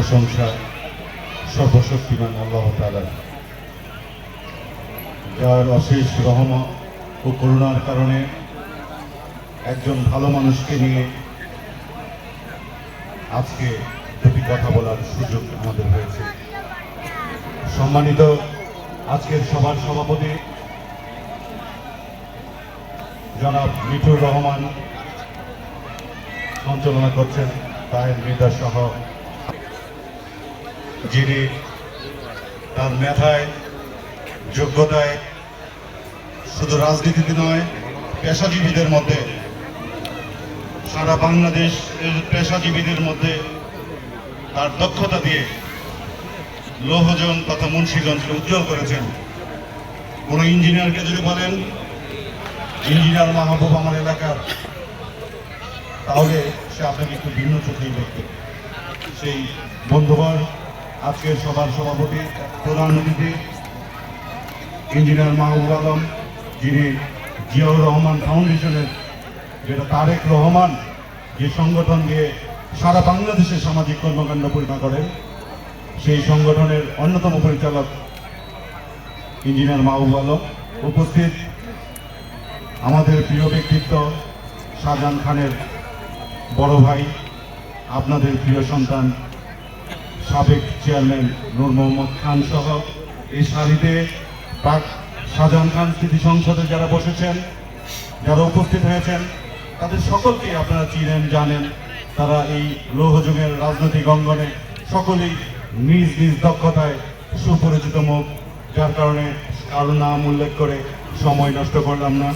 প্রশংসা সর্বশক্তিমান আল্লাহ তাআলার। যার অশেষ রহমত ও করুণার কারণে একজন ভালো মানুষকে নিয়ে আজকে দুটি কথা বলার সুযোগ আমাদের হয়েছে। সম্মানিত আজকের সভার সভাপতি জনাব মিঠুর রহমান সঞ্চালনা করছেন তাহের মৃদা সহ যিনি তার মেধায়, যোগ্যতায়, শুধু রাজনীতিতে নয়, পেশাজীবীদের মধ্যে, সারা বাংলাদেশ পেশাজীবীদের মধ্যে তার দক্ষতা দিয়ে লৌহজন তথা মুন্সীগঞ্জকে উজ্জ্বল করেছেন। কোনো ইঞ্জিনিয়ারকে যদি বলেন, ইঞ্জিনিয়ার মাহবুব আমার এলাকার, তাহলে সে আপনাকে একটু ভিন্ন চোখেই দেখবে। সেই বন্ধুবর আজকের সভার সভাপতি, প্রধান অতিথি, ইঞ্জিনিয়ার মাহবুব আলম, যিনি জিয়াউর রহমান ফাউন্ডেশনের, যেটা তারেক রহমান যে সংগঠন দিয়ে সারা বাংলাদেশে সামাজিক কর্মকাণ্ড পরিচালনা করেন, সেই সংগঠনের অন্যতম পরিচালক ইঞ্জিনিয়ার মাহবুব আলম। উপস্থিত আমাদের প্রিয় ব্যক্তিত্ব শাহজাহান খানের বড় ভাই, আপনাদের প্রিয় সন্তান সাবেক চেয়ারম্যান নূর মোহাম্মদ খান সহ এই সারিতে পাক শাহজাহান খান স্মৃতি সংসদে যারা বসেছেন, যারা উপস্থিত হয়েছেন, তাদের সকলকে আপনারা চিনেন, জানেন। তারা এই লৌহযুগের রাজনৈতিক অঙ্গনে সকলেই নিজ নিজ দক্ষতায় সুপরিচিত মুখ, যার কারণে কারও নাম উল্লেখ করে সময় নষ্ট করলাম না।